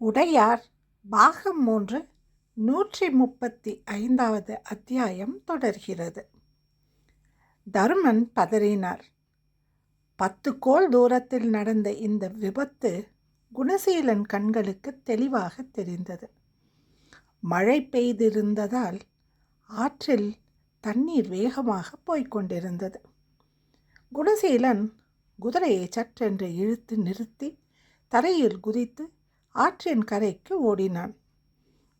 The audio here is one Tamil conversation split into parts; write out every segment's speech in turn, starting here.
உடையார் பாகம் மூன்று நூற்றி முப்பத்தி ஐந்தாவது அத்தியாயம் தொடர்கிறது. தருமன் பதறினார். பத்து கோல் தூரத்தில் நடந்த இந்த விபத்து குணசீலன் கண்களுக்கு தெளிவாக தெரிந்தது. மழை பெய்திருந்ததால் ஆற்றில் தண்ணீர் வேகமாக போய்கொண்டிருந்தது குணசீலன் குதிரையை சற்றென்று இழுத்து நிறுத்தி தரையில் குதித்து ஆற்றின் கரைக்கு ஓடினான்.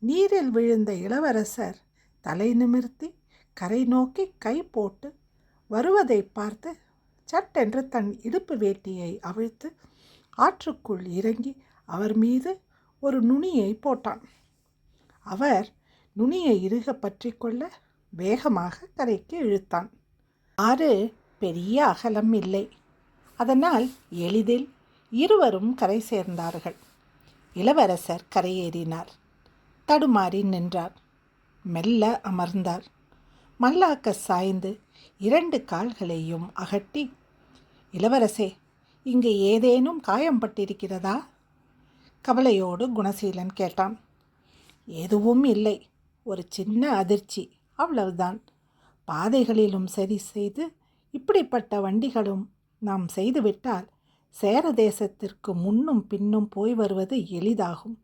நீரில் விழுந்த இளவரசர் தலை நிமிர்த்தி கரை நோக்கி கை போட்டு வருவதை பார்த்து சட்டென்று தன் இடுப்பு வேட்டியை அவிழ்த்து ஆற்றுக்குள் இறங்கி அவர் மீது ஒரு நுனியை போட்டான். அவர் நுனியை இறுக பற்றி கொள்ள வேகமாக கரைக்கு இழுத்தான். ஆறு பெரிய அகலம் இல்லை. அதனால் எளிதில் இருவரும் கரை சேர்ந்தார்கள். இளவரசர் கரையேறினார். தடுமாறி நின்றார். மெல்ல அமர்ந்தார். மல்லாக்க சாய்ந்து இரண்டு கால்களையும் அகட்டி இளவரசே இங்கு ஏதேனும் காயம் பட்டிருக்கிறதா கவலையோடு குணசீலன் கேட்டான். எதுவும் இல்லை. ஒரு சின்ன அதிர்ச்சி. அவ்வளவுதான். பாதைகளிலும் சரி செய்து இப்படிப்பட்ட வண்டிகளும் நாம் செய்துவிட்டால் சேர தேசத்திற்கு முன்னும் பின்னும் போய் வருவது எளிதாகும்.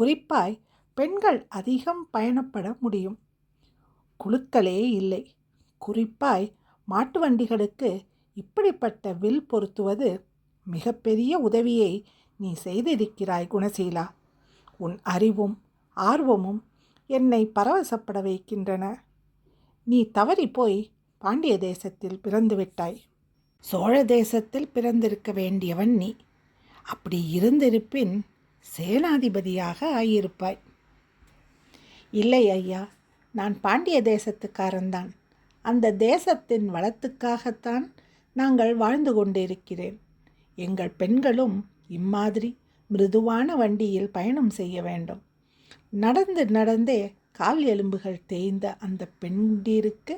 குறிப்பாய் பெண்கள் அதிகம் பயணப்பட முடியும். குழுக்களே இல்லை. குறிப்பாய் மாட்டு வண்டிகளுக்கு இப்படிப்பட்ட வில் பொருத்துவது மிகப்பெரிய உதவியை நீ செய்திருக்கிறாய் குணசீலா. உன் அறிவும் ஆர்வமும் என்னை பரவசப்பட வைக்கின்றன. நீ தவறி போய் பாண்டிய தேசத்தில் பிறந்துவிட்டாய். சோழ தேசத்தில் பிறந்திருக்க வேண்டியவன் நீ. அப்படி இருந்திருப்பின் சேனாதிபதியாக ஆகியிருப்பாய் இல்லை ஐயா நான் பாண்டிய தேசத்துக்காரன்தான். அந்த தேசத்தின் வளத்துக்காகத்தான் நாங்கள் வாழ்ந்து கொண்டிருக்கிறேன். எங்கள் பெண்களும் இம்மாதிரி மிருதுவான வண்டியில் பயணம் செய்ய வேண்டும். நடந்து நடந்தே கால் எலும்புகள் தேய்ந்த அந்த பெண்டிற்கு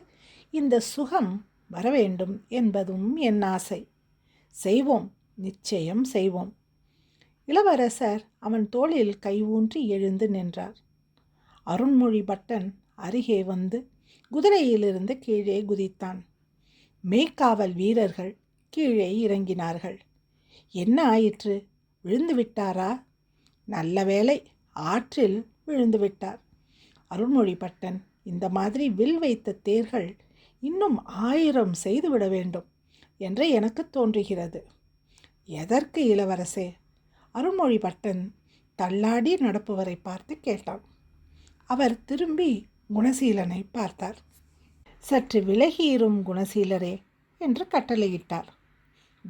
இந்த சுகம் வரவேண்டும் என்பதும் என் ஆசை. செய்வோம் நிச்சயம் செய்வோம். இளவரசர் அவன் தோளில் கை ஊன்றி எழுந்து நின்றார். அருண்மொழி பட்டன் அருகே வந்து குதிரையிலிருந்து கீழே குதித்தான். மேய்க்காவல் வீரர்கள் கீழே இறங்கினார்கள். என்ன ஆயிற்று? விழுந்து விட்டாரா? நல்ல வேலை ஆற்றில் விழுந்து விட்டார். அருண்மொழி பட்டன் இந்த மாதிரி வில் வைத்த தேர்கள் இன்னும் ஆயிரம் செய்துவிட வேண்டும் என்று எனக்கு தோன்றுகிறது. எதற்கு இளவரசே? அருள்மொழி பட்டன் தள்ளாடி நடப்பவரை பார்த்து கேட்டான். அவர் திரும்பி குணசீலனை பார்த்தார். சற்று விலகியிரும் குணசீலரே என்று கட்டளையிட்டார்.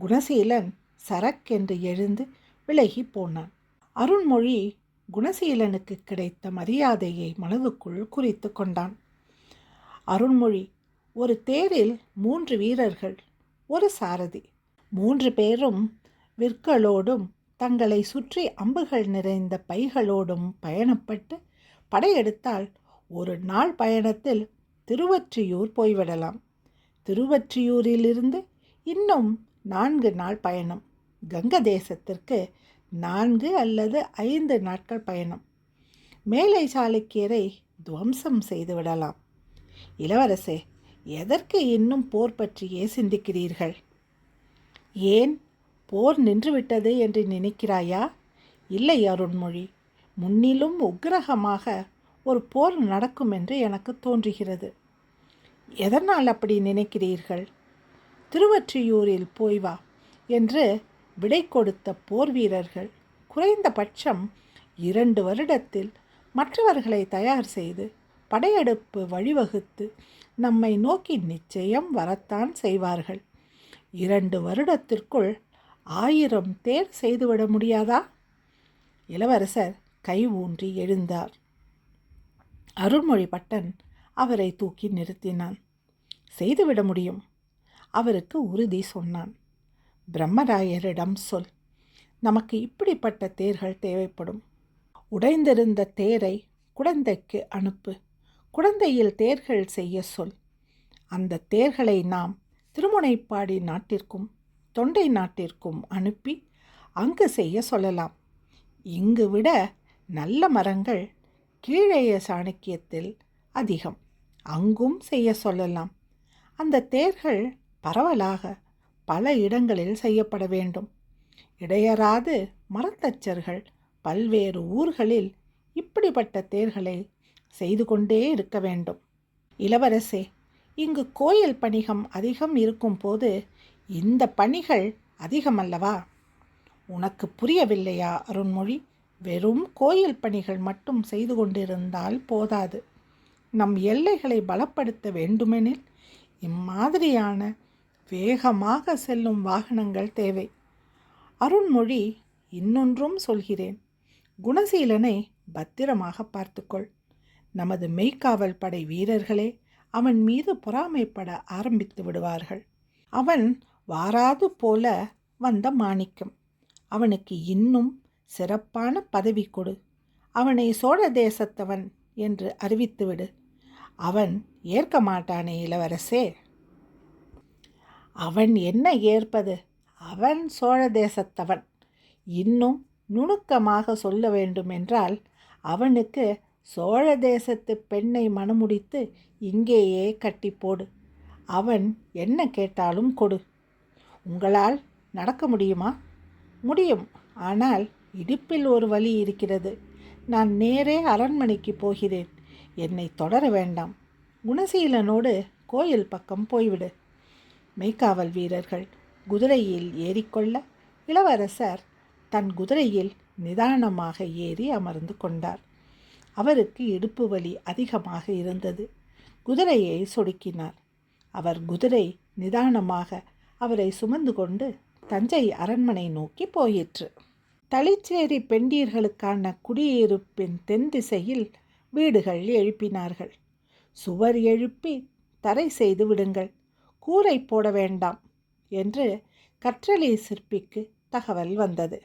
குணசீலன் சரக் என்று எழுந்து விலகி போனான். அருண்மொழி குணசீலனுக்கு கிடைத்த மரியாதையை மனதுக்குள் குறித்து கொண்டான். அருண்மொழி ஒரு தேரில் மூன்று வீரர்கள் ஒரு சாரதி. மூன்று பேரும் விற்களோடும் தங்களை சுற்றி அம்புகள் நிறைந்த பைகளோடும் பயணப்பட்டு படையெடுத்தால் ஒரு நாள் பயணத்தில் திருவற்றியூர் போய்விடலாம். திருவற்றியூரிலிருந்து இன்னும் நான்கு நாள் பயணம். கங்க தேசத்திற்கு நான்கு அல்லது ஐந்து நாட்கள் பயணம். மேலை சாளுக்கியரை துவம்சம் செய்துவிடலாம். இளவரசே எதற்கு இன்னும் போர் பற்றியே சிந்திக்கிறீர்கள்? ஏன் போர் நின்றுவிட்டது என்று நினைக்கிறாயா? இல்லை அருண்மொழி. முன்னிலும் உக்கிரகமாக ஒரு போர் நடக்கும் என்று எனக்கு தோன்றுகிறது. எதனால் அப்படி நினைக்கிறீர்கள்? திருவற்றியூரில் போய் வா என்று விடை கொடுத்த போர் வீரர்கள் குறைந்தபட்சம் இரண்டு வருடத்தில் மற்றவர்களை தயார் செய்து படையெடுப்பு வழிவகுத்து நம்மை நோக்கி நிச்சயம் வரத்தான் செய்வார்கள். இரண்டு வருடத்திற்குள் ஆயிரம் தேர் செய்துவிட முடியாதா? இளவரசர் கை ஊன்றி எழுந்தார். அருள்மொழி பட்டன் அவரை தூக்கி நிறுத்தினான். செய்துவிட முடியும்? அவருக்கு உறுதி சொன்னான். பிரம்மராயரிடம் சொல். நமக்கு இப்படிப்பட்ட தேர்கள் தேவைப்படும். உடைந்திருந்த தேரை குழந்தைக்கு அனுப்பு. குழந்தையில் தேர்கள் செய்ய சொல். அந்த தேர்களை நாம் திருமுனைப்பாடி நாட்டிற்கும் தொண்டை நாட்டிற்கும் அனுப்பி அங்கு செய்ய சொல்லலாம். இங்கு விட நல்ல மரங்கள் கீழைய சாணக்கியத்தில் அதிகம். அங்கும் செய்ய சொல்லலாம். அந்த தேர்கள் பரவலாக பல இடங்களில் செய்யப்பட வேண்டும். இடையராது மரத்தச்சர்கள் பல்வேறு ஊர்களில் இப்படிப்பட்ட தேர்களை செய்து கொண்டே இருக்க வேண்டும். இளவரசே இங்கு கோயில் பணிகம் அதிகம் இருக்கும் போது இந்த பணிகள் அதிகமல்லவா? உனக்கு புரியவில்லையா அருண்மொழி? வெறும் கோயில் பணிகள் மட்டும் செய்து கொண்டிருந்தால் போதாது. நம் எல்லைகளை பலப்படுத்த வேண்டுமெனில் இம்மாதிரியான வேகமாக செல்லும் வாகனங்கள் தேவை. அருண்மொழி இன்னொன்றும் சொல்கிறேன். குணசீலனை பத்திரமாக பார்த்துக்கொள். நமது மெய்க்காவல் படை வீரர்களே அவன் மீது பொறாமைப்பட ஆரம்பித்து விடுவார்கள். அவன் வாராது போல வந்த மாணிக்கம். அவனுக்கு இன்னும் சிறப்பான பதவி கொடு. அவனை சோழ தேசத்தவன் என்று அறிவித்துவிடு அவன் ஏற்க மாட்டானே இளவரசே. அவன் என்ன ஏற்பது? அவன் சோழ தேசத்தவன். இன்னும் நுணுக்கமாக சொல்ல வேண்டுமென்றால் அவனுக்கு சோழ தேசத்து பெண்ணை மணமுடித்து இங்கேயே கட்டி போடு. அவன் என்ன கேட்டாலும் கொடு. உங்களால் நடக்க முடியுமா? முடியும். ஆனால் இடுப்பில் ஒரு வழி இருக்கிறது. நான் நேரே அரண்மனைக்கு போகிறேன். என்னை தொடர வேண்டாம். குணசீலனோடு கோயில் பக்கம் போய்விடு. மெய்க்காவல் வீரர்கள் குதிரையில் ஏறிக்கொள்ள இளவரசர் தன் குதிரையில் நிதானமாக ஏறி அமர்ந்து கொண்டார். அவருக்கு இடுப்பு வலி அதிகமாக இருந்தது. குதிரையை சொடுக்கினார். அவர் குதிரை நிதானமாக அவரை சுமந்து கொண்டு தஞ்சை அரண்மனை நோக்கி போயிற்று. தளிச்சேரி பெண்டீர்களுக்கான குடியிருப்பின் தென் திசையில் வீடுகள் எழுப்பினார்கள். சுவர் எழுப்பி தரை செய்து விடுங்கள். கூரை போட வேண்டாம் என்று கற்றலி சிற்பிக்கு தகவல் வந்தது.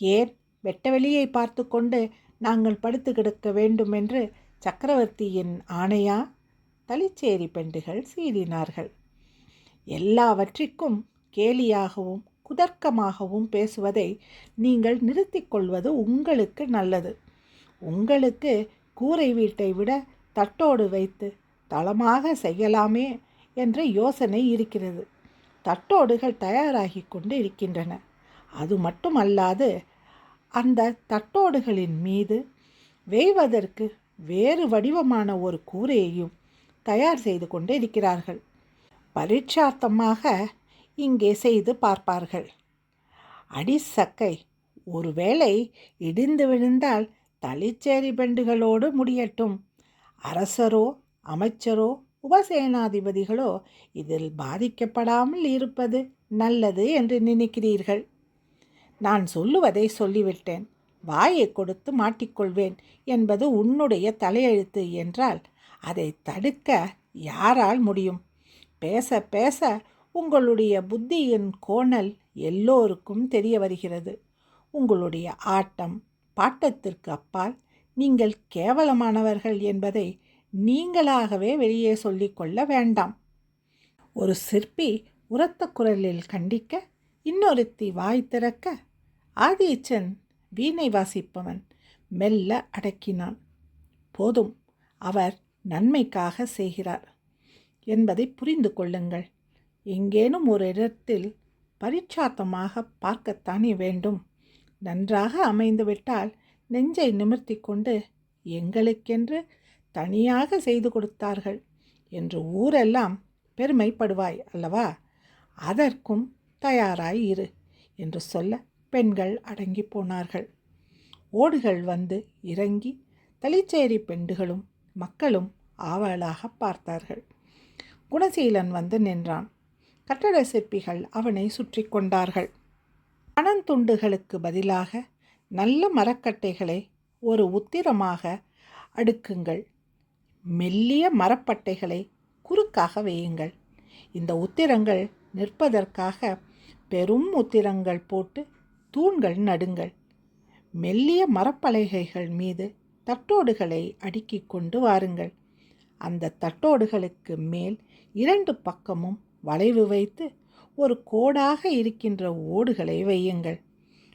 ஏன்? வெட்ட வெளியை பார்த்து கொண்டு நாங்கள் படுத்து கிடக்க வேண்டும் என்று சக்கரவர்த்தியின் ஆணையா? தளிச்சேரி பெண்டுகள் சீறினார்கள். எல்லாவற்றிற்கும் கேலியாகவும் குதர்க்கமாகவும் பேசுவதை நீங்கள் நிறுத்திக் கொள்வது உங்களுக்கு நல்லது. உங்களுக்கு கூரை வீட்டை விட தட்டோடு வைத்து தளமாக செய்யலாமே என்ற யோசனை இருக்கிறது. தட்டோடுகள் தயாராகி கொண்டு இருக்கின்றன. அது மட்டுமல்லாது அந்த தட்டோடுகளின் மீது வேய்வதற்கு வேறு வடிவமான ஒரு கூரையையும் தயார் செய்து கொண்டு இருக்கிறார்கள் பரீட்சார்த்தமாக இங்கே செய்து பார்ப்பார்கள். அடிசக்கை ஒருவேளை இடிந்து விழுந்தால் தளிச்சேரி பெண்டுகளோடு முடியட்டும். அரசரோ அமைச்சரோ உபசேனாதிபதிகளோ இதில் பாதிக்கப்படாமல் இருப்பது நல்லது என்று நினைக்கிறீர்கள். நான் சொல்லுவதை சொல்லிவிட்டேன். வாயை கொடுத்து மாட்டிக்கொள்வேன் என்பது உன்னுடைய தலையெழுத்து என்றால் அதை தடுக்க யாரால் முடியும்? பேச பேச உங்களுடைய புத்தியின் கோணல் எல்லோருக்கும் தெரிய வருகிறது. உங்களுடைய ஆட்டம் பாட்டத்திற்கு அப்பால் நீங்கள் கேவலமானவர்கள் என்பதை நீங்களாகவே வெளியே சொல்லிக்கொள்ள வேண்டாம். ஒரு சிற்பி உரத்த குரலில் கண்டிக்க இன்னொருத்தி வாய் திறக்க ஆதிச்சன் வீணை வாசிப்பவன். மெல்ல அடக்கினான். போதும் அவர் நன்மைக்காக செய்கிறார் என்பதை புரிந்து கொள்ளுங்கள். எங்கேனும் ஒரு இடத்தில் பரிச்சாத்தமாக பார்க்கத்தானே வேண்டும். நன்றாக அமைந்துவிட்டால் நெஞ்சை நிமிர்த்தி கொண்டு எங்களுக்கென்று தனியாக செய்து கொடுத்தார்கள் என்று ஊரெல்லாம் பெருமைப்படுவாய் அல்லவா? அதற்கும் தயாராய் இரு என்று சொல்ல பெண்கள் அடங்கி போனார்கள். ஓடுகள் வந்து இறங்கி தளிச்சேரி பெண்டுகளும் மக்களும் ஆவலாக பார்த்தார்கள். குணசீலன் வந்து நின்றான். கட்டட சிற்பிகள் அவனை சுற்றி கொண்டார்கள். பணந்துண்டுகளுக்கு பதிலாக நல்ல மரக்கட்டைகளை ஒரு உத்திரமாக அடுக்குங்கள். மெல்லிய மரப்பட்டைகளை குறுக்காக வையுங்கள். இந்த உத்திரங்கள் நிற்பதற்காக பெரும் உத்திரங்கள் போட்டு தூண்கள் நடுங்கள். மெல்லிய மரப்பலகைகள் மீது தட்டோடுகளை அடுக்கி கொண்டு வாருங்கள். அந்த தட்டோடுகளுக்கு மேல் இரண்டு பக்கமும் வளைவு வைத்து ஒரு கோடாக இருக்கின்ற ஓடுகளை வையுங்கள்.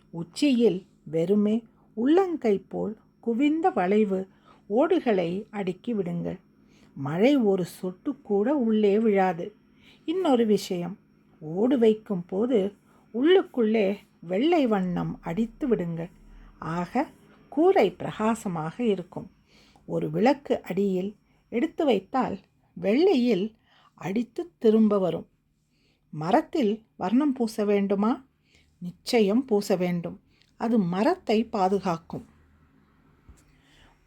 உச்சியில் வெறுமே உள்ளங்கை போல் குவிந்த வளைவு ஓடுகளை அடுக்கி விடுங்கள். மழை ஒரு சொட்டு கூட உள்ளே விழாது. இன்னொரு விஷயம் ஓடு வைக்கும் போது உள்ளுக்குள்ளே வெள்ளை வண்ணம் அடித்து விடுங்கள். ஆக கூரை பிரகாசமாக இருக்கும். ஒரு விளக்கு அடியில் எடுத்து வைத்தால் வெள்ளையில் அடித்து திரும்ப வரும். மரத்தில் வர்ணம் பூச வேண்டுமா? நிச்சயம் பூச வேண்டும். அது மரத்தை பாதுகாக்கும்.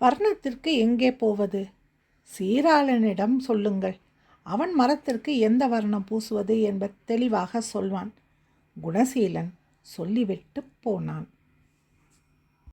வர்ணத்திற்கு எங்கே போவது? சீராளனிடம் சொல்லுங்கள். அவன் மரத்திற்கு எந்த வர்ணம் பூசுவது என்பது தெளிவாக சொல்வான். குணசீலன் சொல்லிவிட்டு போனான்.